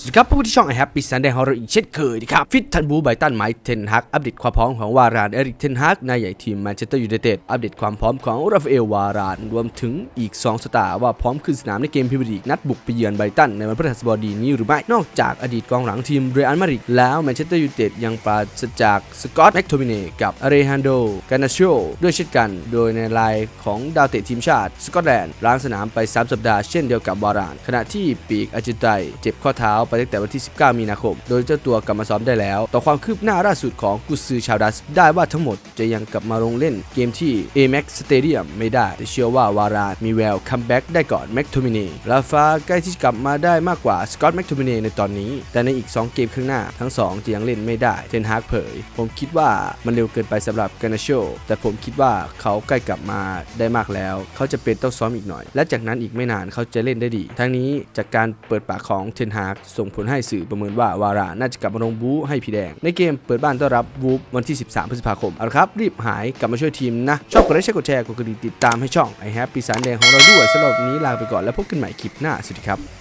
สวัสดีครับผู้ที่ช่องไอแฮปปี้ซันเดย์ของเราอีกเช่นเคยนะครับ ฟิตทันบูไบตันไมค์เทนฮัก อัปเดตความพร้อมของวารานเอริกเทนฮักนายใหญ่ทีมแมนเชสเตอร์ยูไนเต็ดอัปเดตความพร้อมของราฟาเอลวาราน รวมถึงอีก 2 สตาร์ว่าพร้อมขึ้นสนามในเกมพรีเมียร์ลีกนัดบุกไปเยือนไบรตันในวันพฤหัสบดีนี้หรือไม่ นอกจากอดีตกองหลังทีมเรอัลมาดริดแล้วแมนเชสเตอร์ยูไนเต็ดยังปราศจากสกอตแม็กโทมิเนกับอเรฮันโดกานาโชด้วยเช่นกัน โดยในรายของดาวเตะทีมชาติสกอตแลนด์ล้างสนามไป 3 สัปดาห์เช่นเดียวกับวาราน ขณะที่ปีกอาจิไตเจ็บข้อเท้าไปตั้งแต่วันที่ 19 มีนาคม โดยเจ้าตัวกลับมาซ้อมได้แล้ว ต่อความคืบหน้าล่าสุดของกุซซือชาวดัส ได้ว่าทั้งหมดจะยังกลับมาลงเล่นเกมที่ Amex Stadium ไม่ได้ แต่เชื่อว่าวารามีแววคัมแบ็กได้ก่อนแม็กโทมินีลาฟาใกล้ที่จะกลับมาได้มากกว่าสกอตแม็กโทมินีในตอนนี้ แต่ในอีก 2 เกมข้างหน้าทั้ง 2 จะยังเล่นไม่ได้เทนฮากเผย ผมคิดว่ามันเร็วเกินไปสำหรับกานาโชแต่ผมคิดว่าเขาใกล้กลับมาได้มากแล้ว เขาจะเป็นต้องซ้อมอีกหน่อย และจากนั้นอีกไม่นานเขาจะเล่นได้ดี ทั้งนี้จากการเปิดปากของเทนฮากส่งผลให้สื่อประเมินว่าวาราน่าจะกลับมาลงบู๊ให้ผีแดง ในเกมเปิดบ้านต้อนรับวูฟวันที่ 13 พฤษภาคมเอาละครับ รีบหายกลับมาช่วยทีมนะ ชอบกดไลค์แชร์กดแชร์กดกระดิ่งติดตามให้ช่องไอแฮปปี้สารแดงของเราด้วยสำหรับวันนี้ลาไปก่อนแล้วพบกันใหม่คลิปหน้าสวัสดีครับ